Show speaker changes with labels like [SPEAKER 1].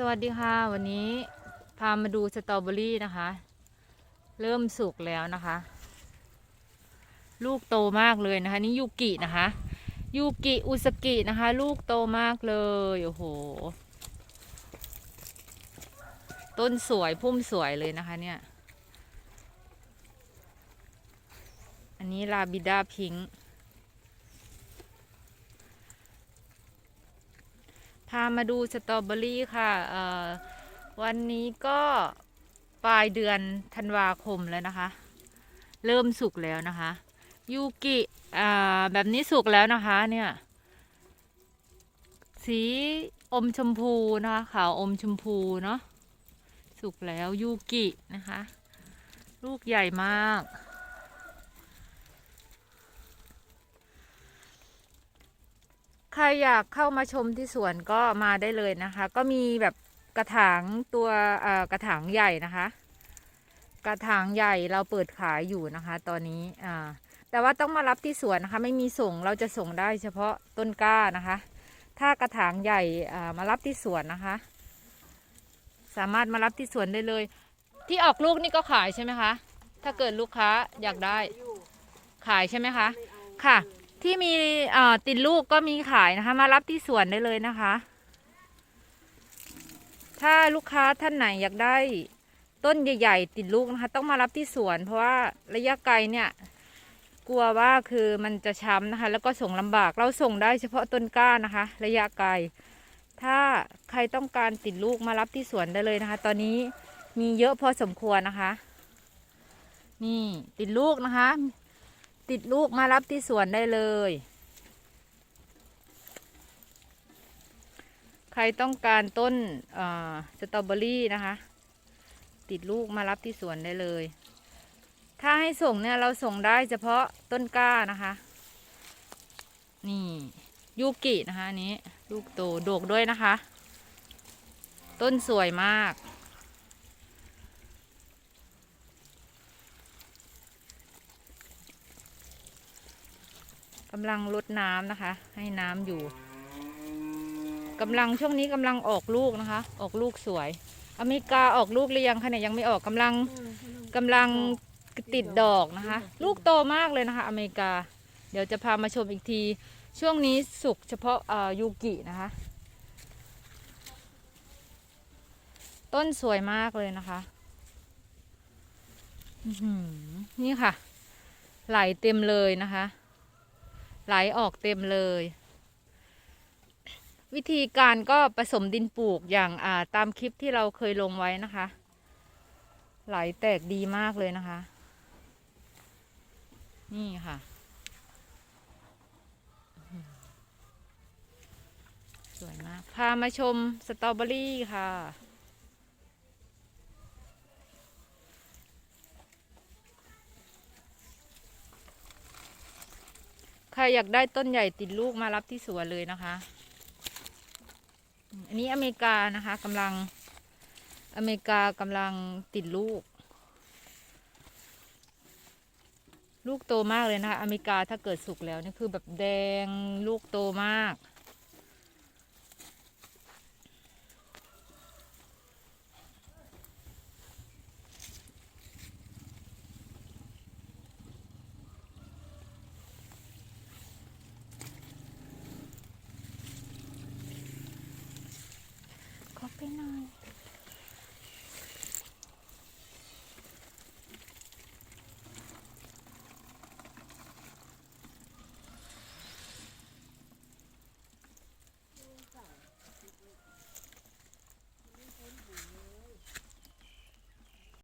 [SPEAKER 1] สวัสดีค่ะ วันนี้พามาดูสตรอเบอรี่นะคะ เริ่มสุกแล้วนะคะ ลูกโตมากเลยนะคะ นี่ยูกินะคะ ยูกิอุสกินะคะ ลูกโตมากเลยโอ้โห ต้นสวยพุ่มสวยเลยนะคะเนี่ย อันนี้ลาบิดาพิงค์ามาดูสตรอเบอรี่ค่ะวันนี้ก็ปลายเดือนธันวาคมแล้วนะคะ เริ่มสุกแล้วนะคะยูกิแบบนี้สุกแล้วนะคะเนี่ยสีอมชมพูนะคะขาวอมชมพูเนาะสุกแล้วยูกินะคะ ลูกใหญ่มาก ใคร อยากเข้ามาชมที่สวนก็มาได้เลยนะคะ ก็มีแบบกระถางตัวกระถางใหญ่นะคะ กระถางใหญ่เราเปิดขายอยู่นะคะ ตอนนี้อ่าแต่ว่าต้องมารับที่สวนนะคะ ไม่มีส่งเราจะส่งได้เฉพาะต้นกล้านะคะ ถ้ากระถางใหญ่มารับที่สวนนะคะ สามารถมารับที่สวนได้เลย ที่ออกลูกนี่ก็ขายใช่ไหมคะ ถ้าเกิดลูกค้าอยากได้ ขายใช่ไหมคะ ค่ะ ที่มีติดลูกก็มีขายนะคะ มารับที่สวนได้เลยนะคะ ถ้าลูกค้าท่านไหนอยากได้ต้นใหญ่ๆ ติดลูกนะคะ ต้องมารับที่สวน เพราะว่าระยะไกลเนี่ยกลัวว่าคือมันจะช้ำนะคะ แล้วก็ส่งลำบากเราส่งได้เฉพาะต้นกล้านะคะ ระยะไกล ถ้าใครต้องการติดลูกมารับที่สวนได้เลยนะคะ ตอนนี้มีเยอะพอสมควรนะคะ นี่ติดลูกนะคะ ติดลูกมารับที่สวนได้เลย ใครต้องการต้นสตรอเบอรี่นะคะ ติดลูกมารับที่สวนได้เลย ถ้าให้ส่งเนี่ยเราส่งได้เฉพาะต้นกล้านะคะ นี่ยูกินะคะนนี้ ลูกโตโดกด้วยนะคะ ต้นสวยมาก กำลังลดน้ำนะคะ ให้น้ำอยู่กำลังช่วงนี้กำลังออกลูกนะคะ ออกลูกสวย อเมริกาออกลูกหรือยังคะเนี่ยยังไม่ออกกำลังกำลังติดดอกนะคะ ลูกโตมากเลยนะคะ อเมริกา เดี๋ยวจะพามาชมอีกที ช่วงนี้สุกเฉพาะยูกินะคะ ต้นสวยมากเลยนะคะนี่ค่ะ ไหลเต็มเลยนะคะ ไหลออกเต็มเลย วิธีการก็ผสมดินปลูกอย่างอ่าตามคลิปที่เราเคยลงไว้นะคะ ไหลแตกดีมากเลยนะคะ นี่ค่ะสวยมาก พามาชมสตรอเบอรี่ค่ะ ใครอยากได้ต้นใหญ่ติดลูกมารับที่สวนเลยนะคะ อันนี้อเมริกานะคะกำลังอเมริกากำลังติดลูก ลูกโตมากเลยนะคะ อเมริกาถ้าเกิดสุกแล้วนี่คือแบบแดงลูกโตมาก